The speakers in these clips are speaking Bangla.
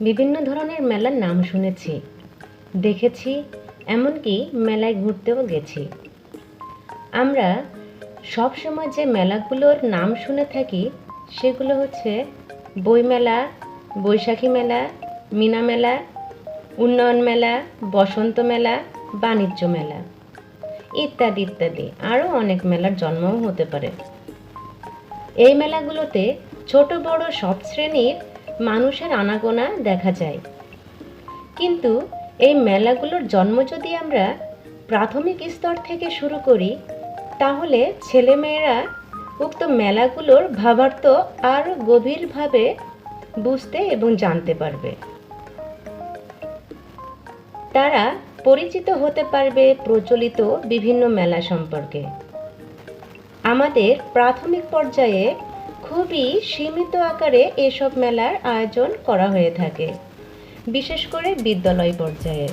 বিভিন্ন ধরনের মেলার নাম শুনেছি, দেখেছি, এমনকি মেলায় ঘুরতেও গেছি। আমরা সবসময় যে মেলাগুলোর নাম শুনে থাকি, সেগুলো হচ্ছে বইমেলা বৈশাখী মেলা, মিনা মেলা, উন্নয়ন মেলা, বসন্ত মেলা, বাণিজ্য মেলা ইত্যাদি ইত্যাদি। আরও অনেক মেলার জন্মও হতে পারে। এই মেলাগুলোতে ছোট বড় সব শ্রেণির মানুষের আনাগোনা দেখা যায়। কিন্তু এই মেলাগুলোর জন্ম যদি আমরা প্রাথমিক স্তর থেকে শুরু করি, তাহলে ছেলেমেয়েরা উক্ত মেলাগুলোর ভাবার্থ আরও গভীরভাবে বুঝতে এবং জানতে পারবে। তারা পরিচিত হতে পারবে প্রচলিত বিভিন্ন মেলা সম্পর্কে। আমাদের প্রাথমিক পর্যায়ে খুবই সীমিত আকারে এসব মেলার আয়োজন করা হয়ে থাকে, বিশেষ করে বিদ্যালয় পর্যায়ে।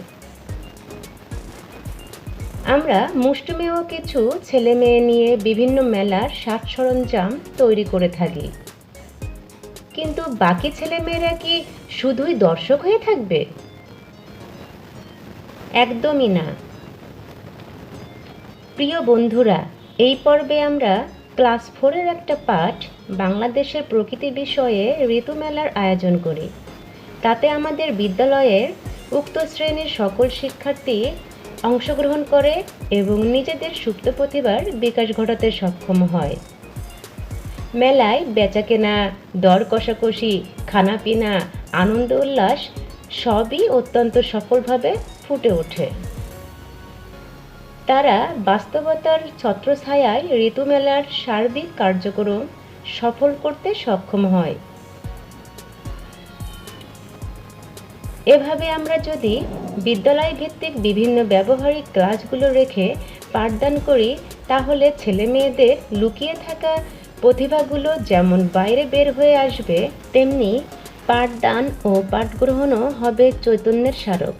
আমরা মুষ্টিমেয় কিছু ছেলে মেয়ে নিয়ে বিভিন্ন মেলার সাজ সরঞ্জাম তৈরি করে থাকি। কিন্তু বাকি ছেলেমেয়েরা কি শুধুই দর্শক হয়ে থাকবে? একদমই না। প্রিয় বন্ধুরা, এই পর্বে আমরা ক্লাস ফোরের একটা পাঠ বাংলাদেশের প্রকৃতি বিষয়ে ঋতুমেলার আয়োজন করি। তাতে আমাদের বিদ্যালয়ের উক্ত শ্রেণির সকল শিক্ষার্থী অংশগ্রহণ করে এবং নিজেদের সুপ্ত প্রতিভার বিকাশ ঘটাতে সক্ষম হয়। মেলায় বেচাকেনা, দর কষাকষি, খানাপিনা, আনন্দ উল্লাস সবই অত্যন্ত সফলভাবে ফুটে ওঠে। তারা বাস্তবতার ছত্রছায়ায় ঋতুমেলার সার্বিক কার্যক্রম সফল করতে সক্ষম হয়। এভাবে আমরা যদি বিদ্যালয় ভিত্তিক বিভিন্ন ব্যবহারিক ক্লাসগুলো রেখে পাঠদান করি, তাহলে ছেলে মেয়েদের লুকিয়ে থাকা প্রতিভাগুলো যেমন বাইরে বের হয়ে আসবে, তেমনি পাঠদান ও পাঠগ্রহণও হবে চৈতন্যের স্মারক।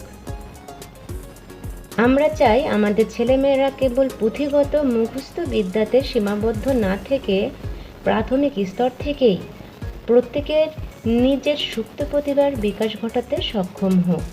আমরা চাই আমাদের ছেলেমেয়েরা কেবল পুঁথিগত মুখস্থ বিদ্যাতে সীমাবদ্ধ না থেকে প্রাথমিক স্তর থেকেই প্রত্যেকের নিজের সুপ্ত প্রতিভার বিকাশ ঘটাতে সক্ষম হোক।